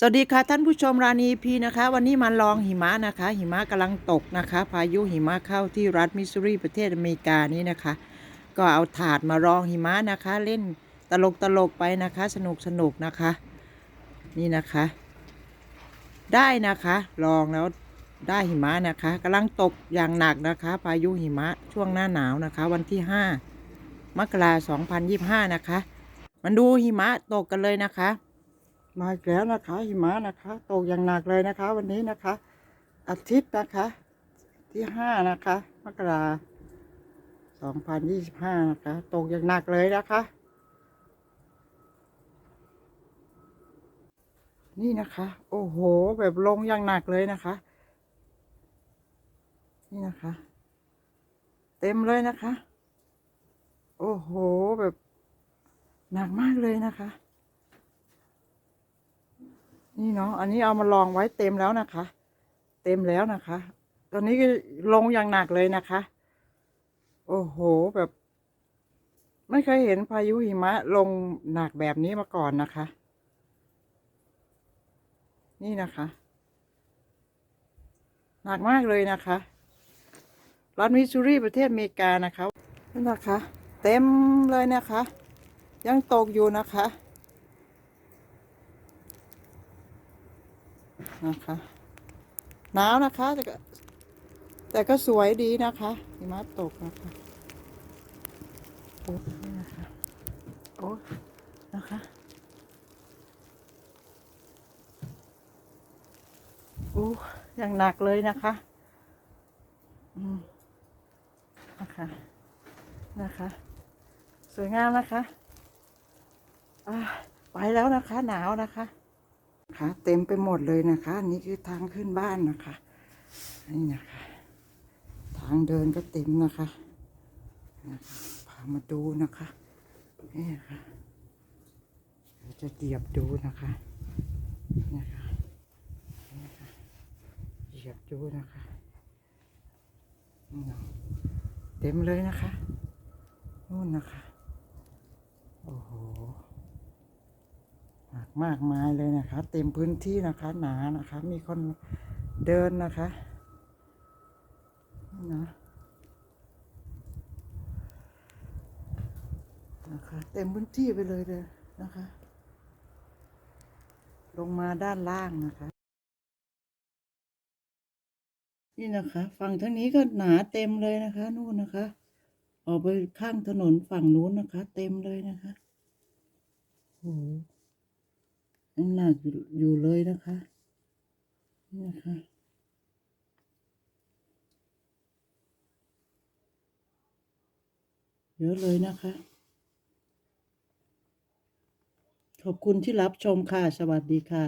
สวัสดีค่ะท่านผู้ชมรานีพีนะคะ วันนี้มาลองหิมะนะคะ หิมะกำลังตกนะคะ พายุหิมะเข้าที่รัฐมิสซูรีประเทศอเมริกานี้นะคะ ก็เอาถาดมารองหิมะนะคะ เล่นตลกตลกไปนะคะ สนุกสนุกนะคะ นี่นะคะ ได้นะคะลองแล้วได้หิมะนะคะกำลังตกอย่างหนักนะคะ พายุหิมะช่วงหน้าหนาวนะคะ วันที่ 5 มกราคม2025 นะคะมันดูหิมะตกกันเลยนะคะ มาอีกแล้วนะคะหิมะนะคะ ตกอย่างหนักเลยนะคะ วันนี้นะคะ อาทิตย์นะคะ ที่ห้านะคะมกราสองพันยี่สิบห้านะคะ ตกอย่างหนักเลยนะคะ นี่นะคะ โอ้โห แบบลงอย่างหนักเลยนะคะ นี่นะคะ เต็มเลยนะคะ โอ้โห แบบหนักมากเลยนะคะ นี่เนาะอันนี้เอามาลองไว้เต็มแล้วนะคะ เต็มแล้วนะคะ ตอนนี้ก็ลงอย่างหนักเลยนะคะ โอ้โหแบบ ไม่เคยเห็นพายุหิมะลงหนักแบบนี้มาก่อนนะคะ นี่นะคะ หนักมากเลยนะคะรัฐมิสซูรีประเทศอเมริกานะคะนี่นะคะ เต็มเลยนะคะ ยังตกอยู่นะคะ นะคะ หนาวนะคะ แต่ก็แต่ก็สวยดีนะคะหิมะตกนะคะโอ้นี่นะคะโอ้นะคะโอ้อย่างหนักเลยนะคะอืมนะคะนะคะ สวยงามนะคะอ่าไปแล้วนะคะ หนาวนะคะ คะ เต็มไปหมดเลยนะคะอันนี่คือทางขึ้นบ้านนะคะนี่นะคะ ทางเดินก็เต็มนะคะนะคะพามาดูนะคะนี่นะคะเดี๋ยวจะเหยียบดูนะคะนะคะนี่นะคะเหยียบดูนะคะเต็มเลยนะคะนู่นนะคะโอ้โห มากมายเลยนะคะ เต็มพื้นที่นะคะหนานะคะ มีคนเดินนะคะนะนะคะเต็มพื้นที่ไปเลยเลยนะคะ ลงมาด้านล่างนะคะ นี่นะคะฝั่งทางนี้ก็หนาเต็มเลยนะคะ นู่นนะคะ ออกไปข้างถนนฝั่งนู้นนะคะ เต็มเลยนะคะโอ้ากอยู่อยู่เลยนะคะนี่นะคะเยอะเลยนะคะ ขอบคุณที่รับชมค่ะ สวัสดีค่ะ